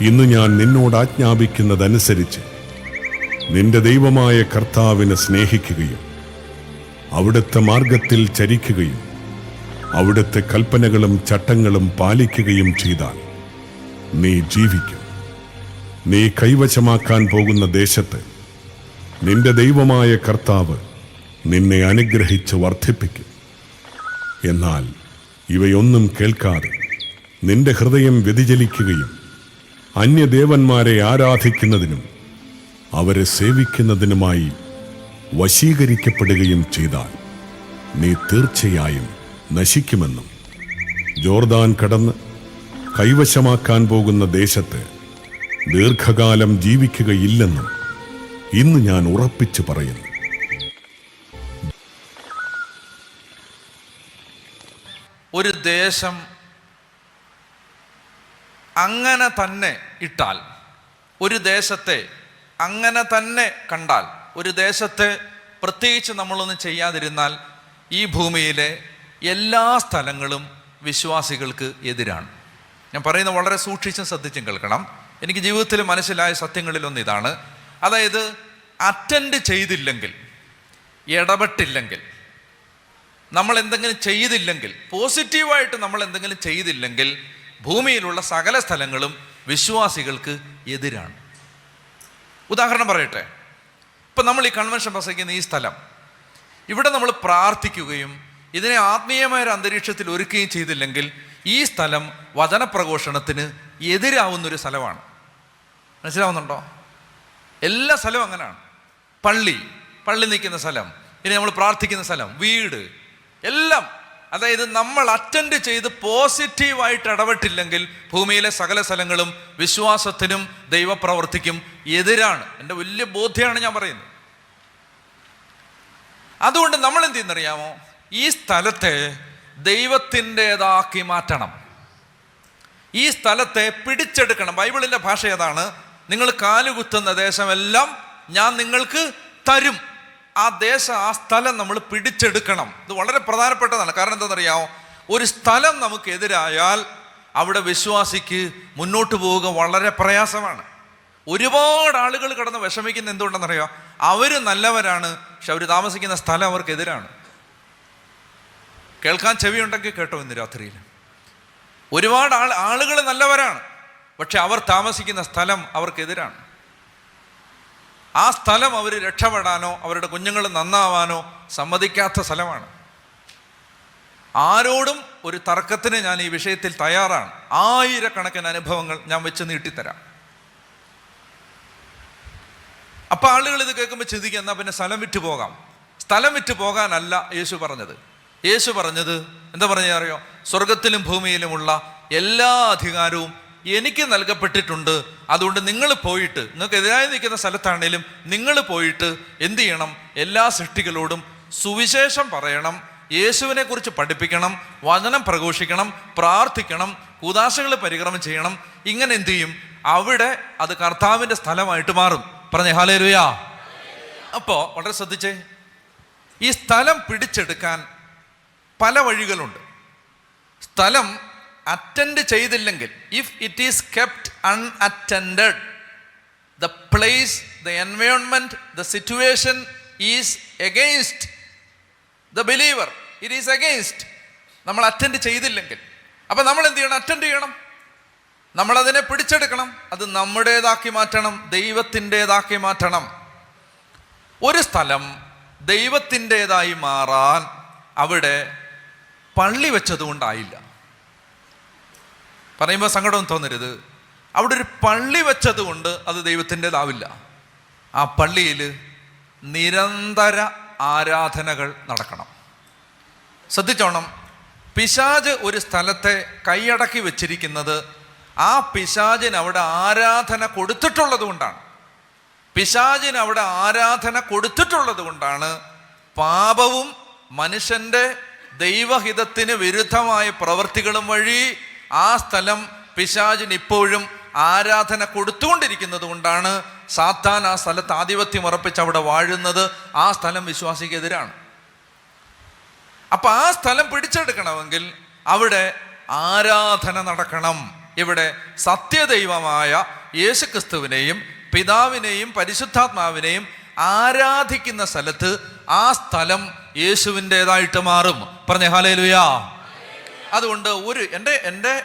ഇന്ന് ഞാൻ നിന്നോട് ആജ്ഞാപിക്കുന്നതനുസരിച്ച് നിന്റെ ദൈവമായ കർത്താവിനെ സ്നേഹിക്കുകയും അവിടുത്തെ മാർഗത്തിൽ ചരിക്കുകയും അവിടുത്തെ കൽപ്പനകളും ചട്ടങ്ങളും പാലിക്കുകയും ചെയ്താൽ നീ ജീവിക്കും. നീ കൈവശമാക്കാൻ പോകുന്ന ദേശത്ത് നിന്റെ ദൈവമായ കർത്താവ് നിന്നെ അനുഗ്രഹിച്ച് വർദ്ധിപ്പിക്കും. എന്നാൽ ഇവയൊന്നും കേൾക്കാതെ നിന്റെ ഹൃദയം വ്യതിചലിക്കുകയും അന്യദേവന്മാരെ ആരാധിക്കുന്നതിനും അവരെ സേവിക്കുന്നതിനുമായി വശീകരിക്കപ്പെടുകയും ചെയ്താൽ നീ തീർച്ചയായും നശിക്കുമെന്നും ജോർദാൻ കടന്ന് കൈവശമാക്കാൻ പോകുന്ന ദേശത്ത് ദീർഘകാലം ജീവിക്കുകയില്ലെന്നും ഇന്ന് ഞാൻ ഉറപ്പിച്ചു പറയുന്നു. ഒരു ദേശം അങ്ങനെ തന്നെ ഇട്ടാൽ ഒരു ദേശത്തെ അങ്ങനെ തന്നെ കണ്ടാൽ ഒരു ദേശത്തെ പ്രത്യേകിച്ച് നമ്മളൊന്നും ചെയ്യാതിരുന്നാൽ ഈ ഭൂമിയിലെ എല്ലാ സ്ഥലങ്ങളും വിശ്വാസികൾക്ക് എതിരാണ്. ഞാൻ പറയുന്നത് വളരെ സൂക്ഷിച്ചും ശ്രദ്ധിച്ചും കേൾക്കണം. എനിക്ക് ജീവിതത്തിൽ മനസ്സിലായ സത്യങ്ങളിലൊന്ന് ഇതാണ്. അതായത് അറ്റൻഡ് ചെയ്തില്ലെങ്കിൽ ഇടപെട്ടില്ലെങ്കിൽ നമ്മൾ എന്തെങ്കിലും ചെയ്തില്ലെങ്കിൽ പോസിറ്റീവായിട്ട് നമ്മൾ എന്തെങ്കിലും ചെയ്തില്ലെങ്കിൽ ഭൂമിയിലുള്ള സകല സ്ഥലങ്ങളും വിശ്വാസികൾക്ക് എതിരാണ്. ഉദാഹരണം പറയട്ടെ. ഇപ്പം നമ്മൾ ഈ കൺവെൻഷൻ പ്രസംഗിക്കുന്ന ഈ സ്ഥലം. ഇവിടെ നമ്മൾ പ്രാർത്ഥിക്കുകയും ഇതിനെ ആത്മീയമായ ഒരു അന്തരീക്ഷത്തിൽ ഒരുക്കുകയും ചെയ്തില്ലെങ്കിൽ ഈ സ്ഥലം വചനപ്രഘോഷണത്തിന് എതിരാവുന്നൊരു സ്ഥലമാണ്. മനസ്സിലാവുന്നുണ്ടോ? എല്ലാ സ്ഥലവും അങ്ങനെയാണ്. പള്ളി പള്ളി നിൽക്കുന്ന സ്ഥലം ഇനി നമ്മൾ പ്രാർത്ഥിക്കുന്ന സ്ഥലം വീട് എല്ലാം അതായത് നമ്മൾ അറ്റൻഡ് ചെയ്ത് പോസിറ്റീവായിട്ട് ഇടപെട്ടില്ലെങ്കിൽ ഭൂമിയിലെ സകല സ്ഥലങ്ങളും വിശ്വാസത്തിനും ദൈവപ്രവർത്തിക്കും എതിരാണ്. എന്റെ വലിയ ബോധ്യമാണ് ഞാൻ പറയുന്നത്. അതുകൊണ്ട് നമ്മൾ എന്ത് ചെയ്യുന്നറിയാമോ? ഈ സ്ഥലത്തെ ദൈവത്തിന്റെതാക്കി മാറ്റണം. ഈ സ്ഥലത്തെ പിടിച്ചെടുക്കണം. ബൈബിളിന്റെ ഭാഷ ഏതാണ്? നിങ്ങൾ കാലുകുത്തുന്ന ദേശമെല്ലാം ഞാൻ നിങ്ങൾക്ക് തരും. ആ ദേശം ആ സ്ഥലം നമ്മൾ പിടിച്ചെടുക്കണം. ഇത് വളരെ പ്രധാനപ്പെട്ടതാണ്. കാരണം എന്താണെന്നറിയാമോ? ഒരു സ്ഥലം നമുക്കെതിരായാൽ അവിടെ വിശ്വാസിക്ക് മുന്നോട്ട് പോവുക വളരെ പ്രയാസമാണ്. ഒരുപാട് ആളുകൾ കിടന്ന് വിഷമിക്കുന്ന എന്തുകൊണ്ടെന്നറിയോ? അവർ നല്ലവരാണ് പക്ഷെ അവർ താമസിക്കുന്ന സ്ഥലം അവർക്കെതിരാണ് കേൾക്കാൻ ചെവി ഉണ്ടെങ്കിൽ കേട്ടോ ഇന്ന് രാത്രിയിൽ. ഒരുപാട് ആൾ ആളുകൾ നല്ലവരാണ് പക്ഷെ അവർ താമസിക്കുന്ന സ്ഥലം അവർക്കെതിരാണ് ആ സ്ഥലം അവർ രക്ഷപ്പെടാനോ അവരുടെ കുഞ്ഞുങ്ങൾ നന്നാവാനോ സമ്മതിക്കാത്ത സ്ഥലമാണ്. ആരോടും ഒരു തർക്കത്തിന് ഞാൻ ഈ വിഷയത്തിൽ തയ്യാറാണ്. ആയിരക്കണക്കിന് അനുഭവങ്ങൾ ഞാൻ വെച്ച് നീട്ടിത്തരാം. അപ്പൊ ആളുകൾ ഇത് കേൾക്കുമ്പോൾ ചിന്തിക്കുക എന്നാൽ പിന്നെ സ്ഥലം വിറ്റ് പോകാം. സ്ഥലം വിറ്റ് പോകാനല്ല യേശു പറഞ്ഞത്. യേശു പറഞ്ഞത് എന്താ പറഞ്ഞാൽ അറിയോ? സ്വർഗത്തിലും ഭൂമിയിലുമുള്ള എല്ലാ അധികാരവും എനിക്ക് നൽകപ്പെട്ടിട്ടുണ്ട്. അതുകൊണ്ട് നിങ്ങൾ പോയിട്ട് നിങ്ങൾക്ക് എതിരായി നിൽക്കുന്ന സ്ഥലത്താണേലും നിങ്ങൾ പോയിട്ട് എന്ത് ചെയ്യണം? എല്ലാ സൃഷ്ടികളോടും സുവിശേഷം പറയണം യേശുവിനെ കുറിച്ച് പഠിപ്പിക്കണം വചനം പ്രഘോഷിക്കണം പ്രാർത്ഥിക്കണം കൂതാശകൾ പരിക്രമം ചെയ്യണം. ഇങ്ങനെ എന്ത് ചെയ്യും? അവിടെ അത് കർത്താവിന്റെ സ്ഥലമായിട്ട് മാറും. പറഞ്ഞേ ഹാലേരുയാ അപ്പോൾ വളരെ ശ്രദ്ധിച്ചേ. ഈ സ്ഥലം പിടിച്ചെടുക്കാൻ പല വഴികളുണ്ട്. സ്ഥലം അറ്റൻഡ് ചെയ്തില്ലെങ്കിൽ if it is kept unattend the place the environment the situation is against the believer it is against നമ്മൾ അറ്റൻഡ് ചെയ്തില്ലെങ്കിൽ. അപ്പം നമ്മൾ എന്ത് ചെയ്യണം? അറ്റൻഡ് ചെയ്യണം. നമ്മളതിനെ പിടിച്ചെടുക്കണം. അത് നമ്മുടേതാക്കി മാറ്റണം. ദൈവത്തിന്റെതാക്കി മാറ്റണം. ഒരു സ്ഥലം ദൈവത്തിന്റെതായി മാറാൻ അവിടെ പള്ളി വെച്ചതുകൊണ്ടായില്ല. പറയുമ്പോൾ സങ്കടം തോന്നരുത്. അവിടെ ഒരു പള്ളി വെച്ചതുകൊണ്ട് അത് ദൈവത്തിന്റെതാവില്ല. ആ പള്ളിയിൽ നിരന്തര ആരാധനകൾ നടക്കണം. ശ്രദ്ധിച്ചോണം. പിശാജ് ഒരു സ്ഥലത്തെ കൈയടക്കി വെച്ചിരിക്കുന്നത് ആ പിശാജിന് അവിടെ ആരാധന കൊടുത്തിട്ടുള്ളത് കൊണ്ടാണ്. പിശാജിന് അവിടെ ആരാധന കൊടുത്തിട്ടുള്ളത് കൊണ്ടാണ് പാപവും മനുഷ്യന്റെ ദൈവഹിതത്തിന് വിരുദ്ധമായ പ്രവൃത്തികളും വഴി ആ സ്ഥലം പിശാജിന് ഇപ്പോഴും ആരാധന കൊടുത്തുകൊണ്ടിരിക്കുന്നത് കൊണ്ടാണ് സാത്താൻ ആ സ്ഥലത്ത് ആധിപത്യം ഉറപ്പിച്ച് അവിടെ വാഴുന്നത്. ആ സ്ഥലം വിശ്വാസിക്കെതിരാണ്. അപ്പൊ ആ സ്ഥലം പിടിച്ചെടുക്കണമെങ്കിൽ അവിടെ ആരാധന നടക്കണം. ഇവിടെ സത്യദൈവമായ യേശുക്രിസ്തുവിനെയും പിതാവിനെയും പരിശുദ്ധാത്മാവിനെയും ആരാധിക്കുന്ന സ്ഥലത്ത് ആ സ്ഥലം യേശുവിന്റെതായിട്ട് മാറും. പറഞ്ഞ ഹാലേലുയാ അതുകൊണ്ട് ഒരു എന്റെ എന്റെ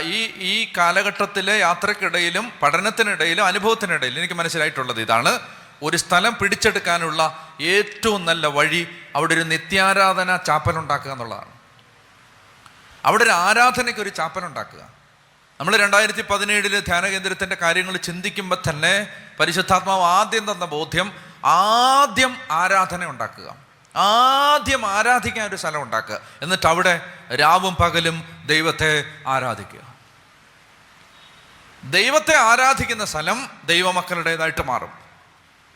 ഈ ഈ കാലഘട്ടത്തിലെ യാത്രക്കിടയിലും പഠനത്തിനിടയിലും അനുഭവത്തിനിടയിലും എനിക്ക് മനസ്സിലായിട്ടുള്ളത് ഇതാണ്. ഒരു സ്ഥലം പിടിച്ചെടുക്കാനുള്ള ഏറ്റവും നല്ല വഴി അവിടെ ഒരു നിത്യാരാധന ചാപ്പൽ ഉണ്ടാക്കുക എന്നുള്ളതാണ്. അവിടെ ഒരു ആരാധനയ്ക്ക് ഒരു ചാപ്പൽ ഉണ്ടാക്കുക. നമ്മൾ രണ്ടായിരത്തി പതിനേഴിൽ ധ്യാന കേന്ദ്രത്തിന്റെ കാര്യങ്ങൾ ചിന്തിക്കുമ്പോൾ തന്നെ പരിശുദ്ധാത്മാവ് ആദ്യം തന്ന ബോധ്യം ആദ്യം ആരാധന ഉണ്ടാക്കുക. ആദ്യം ആരാധിക്കാൻ ഒരു സ്ഥലം ഉണ്ടാക്കുക. എന്നിട്ട് അവിടെ രാവും പകലും ദൈവത്തെ ആരാധിക്കുക. ദൈവത്തെ ആരാധിക്കുന്ന സ്ഥലം ദൈവമക്കളുടേതായിട്ട് മാറും.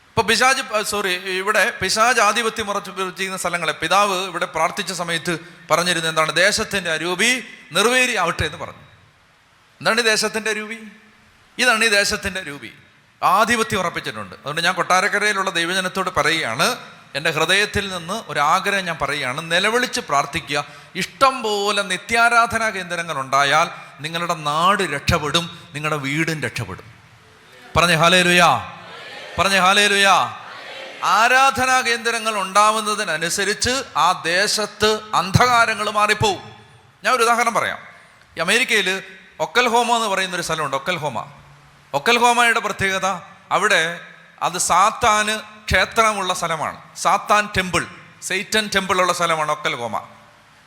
ഇപ്പൊ പിശാജ് സോറി ഇവിടെ പിശാജ് ആധിപത്യം ഉറച്ചു ചെയ്യുന്ന സ്ഥലങ്ങളെ പിതാവ് ഇവിടെ പ്രാർത്ഥിച്ച സമയത്ത് പറഞ്ഞിരുന്നത് എന്താണ്? ദേശത്തിന്റെ അരൂപി നിർവേരി ആവട്ടെ എന്ന് പറഞ്ഞു. എന്താണ് ഈ ദേശത്തിന്റെ രൂപി ഇതാണ് ഈ ദേശത്തിന്റെ രൂപി ആധിപത്യം ഉറപ്പിച്ചിട്ടുണ്ട്. അതുകൊണ്ട് ഞാൻ കൊട്ടാരക്കരയിലുള്ള ദൈവജനത്തോട് പറയുകയാണ് എന്റെ ഹൃദയത്തിൽ നിന്ന് ഒരാഗ്രഹം ഞാൻ പറയുകയാണ്. നിലവിളിച്ച് പ്രാർത്ഥിക്കുക. ഇഷ്ടം പോലെ നിത്യാരാധനാ കേന്ദ്രങ്ങൾ ഉണ്ടായാൽ നിങ്ങളുടെ നാട് രക്ഷപ്പെടും നിങ്ങളുടെ വീടും രക്ഷപ്പെടും. പറഞ്ഞ ഹാലേലുയാ പറഞ്ഞ ഹാലേലുയാ ആരാധനാ കേന്ദ്രങ്ങൾ ഉണ്ടാവുന്നതിനനുസരിച്ച് ആ ദേശത്ത് അന്ധകാരങ്ങൾ മാറിപ്പോവും. ഞാൻ ഒരു ഉദാഹരണം പറയാം. ഈ അമേരിക്കയിൽ ഒക്കൽഹോമ എന്ന് പറയുന്ന ഒരു സ്ഥലമുണ്ട് ഒക്കൽ ഹോമയുടെ പ്രത്യേകത അവിടെ അത് സാത്താന് ക്ഷേത്രമുള്ള സ്ഥലമാണ്. സാത്താൻ ടെമ്പിൾ സെയ്റ്റൻ ടെമ്പിൾ ഉള്ള സ്ഥലമാണ് ഒക്കൽഹോമ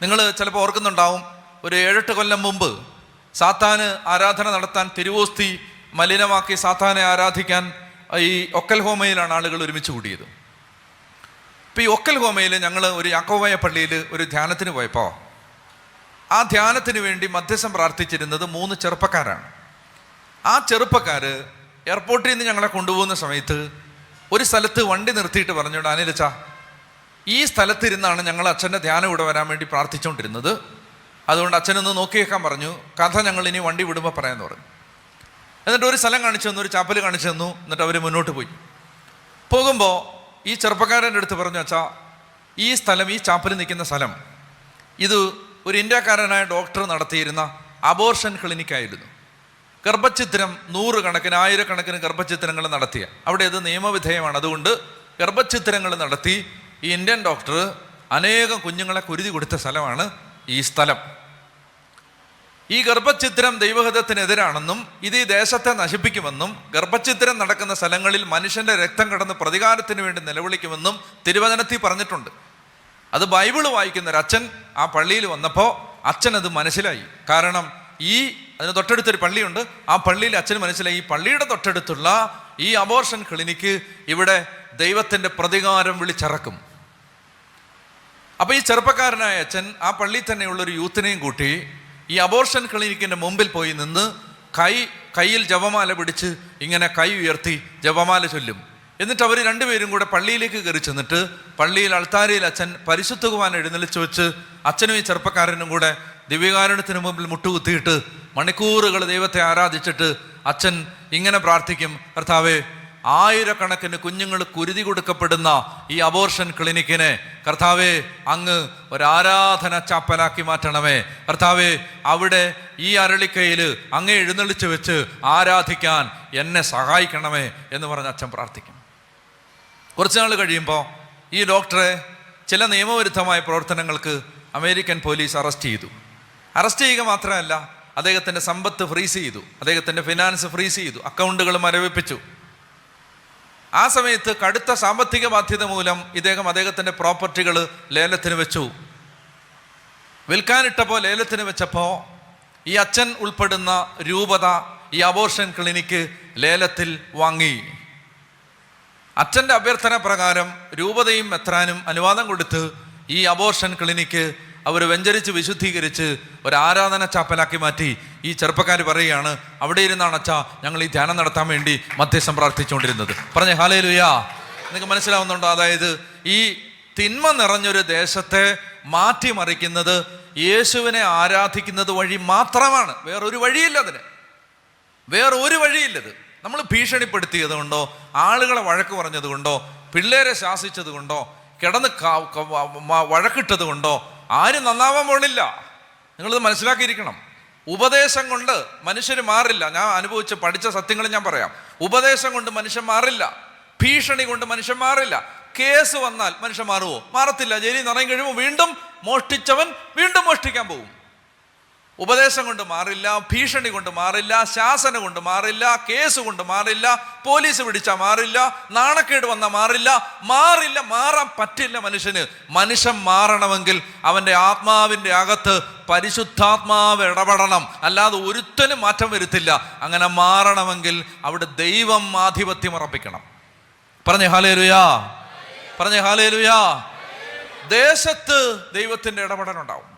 നിങ്ങൾ ചിലപ്പോൾ ഓർക്കുന്നുണ്ടാവും ഒരു ഏഴെട്ട് കൊല്ലം മുമ്പ് സാത്താന് ആരാധന നടത്താൻ തിരുവോസ്തി മലിനമാക്കി സാത്താനെ ആരാധിക്കാൻ ഈ ഒക്കൽഹോമയിലാണ് ആളുകൾ ഒരുമിച്ച് കൂടിയത്. ഇപ്പം ഈ ഒക്കൽഹോമയിൽ ഞങ്ങൾ ഒരു യാക്കോബായ പള്ളിയിൽ ഒരു ധ്യാനത്തിന് പോയപ്പോൾ ആ ധ്യാനത്തിന് വേണ്ടി മധ്യസ്ഥം പ്രാർത്ഥിച്ചിരുന്നത് മൂന്ന് ചെറുപ്പക്കാരാണ്. ആ ചെറുപ്പക്കാർ എയർപോർട്ടിൽ നിന്ന് ഞങ്ങളെ കൊണ്ടുപോകുന്ന സമയത്ത് ഒരു സ്ഥലത്ത് വണ്ടി നിർത്തിയിട്ട് പറഞ്ഞോണ്ട് അനിലച്ച ഈ സ്ഥലത്തിരുന്നാണ് ഞങ്ങൾ അച്ഛന്റെ ധ്യാനം ഇവിടെ വരാൻ വേണ്ടി പ്രാർത്ഥിച്ചുകൊണ്ടിരുന്നത്. അതുകൊണ്ട് അച്ഛനൊന്ന് നോക്കിയേക്കാൻ പറഞ്ഞു. കഥ ഞങ്ങൾ ഇനി വണ്ടി വിടുമ്പോൾ പറയാമെന്ന് പറഞ്ഞു. എന്നിട്ട് ഒരു സ്ഥലം കാണിച്ചു തന്നു ഒരു ചാപ്പൽ കാണിച്ചു തന്നു എന്നിട്ട് അവർ മുന്നോട്ട് പോയി. പോകുമ്പോൾ ഈ ചെറുപ്പക്കാരന്റെ അടുത്ത് പറഞ്ഞു അച്ഛാ ഈ സ്ഥലം ഈ ചാപ്പൽ നിൽക്കുന്ന സ്ഥലം ഇത് ഒരു ഇന്ത്യക്കാരനായ ഡോക്ടർ നടത്തിയിരുന്ന അബോർഷൻ ക്ലിനിക്കായിരുന്നു. ഗർഭചിത്രം നൂറുകണക്കിന് ആയിരക്കണക്കിന് ഗർഭചിത്രങ്ങൾ നടത്തിയ. അവിടെ അത് നിയമവിധേയമാണ്. അതുകൊണ്ട് ഗർഭചിത്രങ്ങൾ നടത്തി ഈ ഇന്ത്യൻ ഡോക്ടർ അനേകം കുഞ്ഞുങ്ങളെ കുരുതി കൊടുത്ത സ്ഥലമാണ് ഈ സ്ഥലം. ഈ ഗർഭചിത്രം ദൈവഹിതത്തിനെതിരാണെന്നും ഇത് ഈ ദേശത്തെ നശിപ്പിക്കുമെന്നും ഗർഭചിത്രം നടക്കുന്ന സ്ഥലങ്ങളിൽ മനുഷ്യന്റെ രക്തം കടന്ന് പ്രതികാരത്തിന് വേണ്ടി നിലവിളിക്കുമെന്നും തിരുവചനത്തിൽ പറഞ്ഞിട്ടുണ്ട്. അത് ബൈബിൾ വായിക്കുന്ന ഒരു അച്ഛൻ ആ പള്ളിയിൽ വന്നപ്പോൾ അച്ഛൻ അത് മനസ്സിലായി. കാരണം ഈ അതിന് തൊട്ടടുത്തൊരു പള്ളിയുണ്ട്. ആ പള്ളിയിൽ അച്ഛൻ മനസ്സിലായി ഈ പള്ളിയുടെ തൊട്ടടുത്തുള്ള ഈ അബോർഷൻ ക്ലിനിക്ക് ഇവിടെ ദൈവത്തിന്റെ പ്രതികാരം വിളിച്ചിറക്കും. അപ്പോൾ ഈ ചെറുപ്പക്കാരനായ അച്ഛൻ ആ പള്ളിയിൽ തന്നെയുള്ളൊരു യൂത്തിനെയും കൂട്ടി ഈ അബോർഷൻ ക്ലിനിക്കിന്റെ മുമ്പിൽ പോയി നിന്ന് കൈ കയ്യിൽ ജപമാല പിടിച്ച് ഇങ്ങനെ കൈ ഉയർത്തി ജപമാല ചൊല്ലും. എന്നിട്ട് അവർ രണ്ടുപേരും കൂടെ പള്ളിയിലേക്ക് കയറി ചെന്നിട്ട് പള്ളിയിൽ അൾത്താരയിൽ അച്ഛൻ പരിശുദ്ധ കുമാരൻ എഴുന്നള്ളിച്ച് വെച്ച് അച്ഛനും ഈ ചെറുപ്പക്കാരനും കൂടെ ദിവ്യകാരണത്തിന് മുമ്പിൽ മുട്ടുകുത്തിയിട്ട് മണിക്കൂറുകൾ ദൈവത്തെ ആരാധിച്ചിട്ട് അച്ഛൻ ഇങ്ങനെ പ്രാർത്ഥിക്കും കർത്താവ് ആയിരക്കണക്കിന് കുഞ്ഞുങ്ങൾ കുരുതി കൊടുക്കപ്പെടുന്ന ഈ അബോർഷൻ ക്ലിനിക്കിനെ കർത്താവെ അങ്ങ് ഒരാരാധന ചാപ്പലാക്കി മാറ്റണമേ. കർത്താവെ അവിടെ ഈ അരളിക്കയിൽ അങ്ങ് എഴുന്നള്ളിച്ച് വെച്ച് ആരാധിക്കാൻ എന്നെ സഹായിക്കണമേ എന്ന് പറഞ്ഞ് അച്ഛൻ പ്രാർത്ഥിക്കും. കുറച്ച് നാൾ കഴിയുമ്പോൾ ഈ ഡോക്ടറെ ചില നിയമവിരുദ്ധമായ പ്രവർത്തനങ്ങൾക്ക് അമേരിക്കൻ പോലീസ് അറസ്റ്റ് ചെയ്തു. അറസ്റ്റ് ചെയ്യുക മാത്രമല്ല അദ്ദേഹത്തിന്റെ സമ്പത്ത് ഫ്രീസ് ചെയ്തു. അദ്ദേഹത്തിന്റെ ഫിനാൻസ് ഫ്രീസ് ചെയ്തു. അക്കൗണ്ടുകൾ മരവിപ്പിച്ചു. ആ സമയത്ത് കടുത്ത സാമ്പത്തിക ബാധ്യത മൂലം ഇദ്ദേഹം അദ്ദേഹത്തിന്റെ പ്രോപ്പർട്ടികൾ ലേലത്തിന് വെച്ചു. വിൽക്കാനിട്ടപ്പോൾ ലേലത്തിന് വെച്ചപ്പോൾ ഈ അച്ഛൻ ഉൾപ്പെടുന്ന രൂപത ഈ അബോർഷൻ ക്ലിനിക്ക് ലേലത്തിൽ വാങ്ങി. അച്ഛന്റെ അഭ്യർത്ഥന പ്രകാരം രൂപതയും എത്രാനും അനുവാദം കൊടുത്ത് ഈ അബോർഷൻ ക്ലിനിക്ക് അവർ വെഞ്ചരിച്ച് വിശുദ്ധീകരിച്ച് ഒരു ആരാധന ചാപ്പലാക്കി മാറ്റി. ഈ ചെറുപ്പക്കാർ പറയുകയാണ് അവിടെ ഇരുന്നാണ് അച്ഛാ ഞങ്ങൾ ഈ ധ്യാനം നടത്താൻ വേണ്ടി മധ്യസ്ഥം പ്രാർത്ഥിച്ചുകൊണ്ടിരുന്നത്. പറഞ്ഞ ഹാലേ ലുയാ നിങ്ങൾക്ക് മനസ്സിലാവുന്നുണ്ടോ? അതായത് ഈ തിന്മ നിറഞ്ഞൊരു ദേശത്തെ മാറ്റിമറിക്കുന്നത് യേശുവിനെ ആരാധിക്കുന്നത് വഴി മാത്രമാണ്. വേറൊരു വഴിയില്ല അതിന്. വേറൊരു വഴിയില്ലത് നമ്മൾ ഭീഷണിപ്പെടുത്തിയത് കൊണ്ടോ ആളുകളെ വഴക്ക് പറഞ്ഞത് കൊണ്ടോ പിള്ളേരെ ശാസിച്ചത് കൊണ്ടോ കിടന്ന് വഴക്കിട്ടത് കൊണ്ടോ ആരും നന്നാവാൻ പോണില്ല. നിങ്ങളിത് മനസ്സിലാക്കിയിരിക്കണം. ഉപദേശം കൊണ്ട് മനുഷ്യർ മാറില്ല. ഞാൻ അനുഭവിച്ച് പഠിച്ച സത്യങ്ങൾ ഞാൻ പറയാം. ഉപദേശം കൊണ്ട് മനുഷ്യൻ മാറില്ല. ഭീഷണി കൊണ്ട് മനുഷ്യൻ മാറില്ല. കേസ് വന്നാൽ മനുഷ്യൻ മാറുമോ മാറത്തില്ല. ജയിലിൽ നിറയും കഴിയുമ്പോൾ വീണ്ടും മോഷ്ടിച്ചവൻ വീണ്ടും മോഷ്ടിക്കാൻ പോകും. ഉപദേശം കൊണ്ട് മാറില്ല ഭീഷണി കൊണ്ട് മാറില്ല ശാസന കൊണ്ട് മാറില്ല കേസ് കൊണ്ട് മാറില്ല പോലീസ് പിടിച്ചാൽ മാറില്ല നാണക്കേട് വന്നാൽ മാറില്ല മാറില്ല മാറാൻ പറ്റില്ല മനുഷ്യന്. മനുഷ്യൻ മാറണമെങ്കിൽ അവന്റെ ആത്മാവിന്റെ അകത്ത് പരിശുദ്ധാത്മാവ് ഇടപെടണം. അല്ലാതെ ഒരുത്തനും മാറ്റം വരുത്തില്ല. അങ്ങനെ മാറണമെങ്കിൽ അവിടെ ദൈവം ആധിപത്യം ഉറപ്പിക്കണം. പറഞ്ഞേ ഹാലേലുയാ. പറഞ്ഞേ ഹാലേലുയാ. ദേശത്ത് ദൈവത്തിന്റെ ഇടപെടലുണ്ടാവും.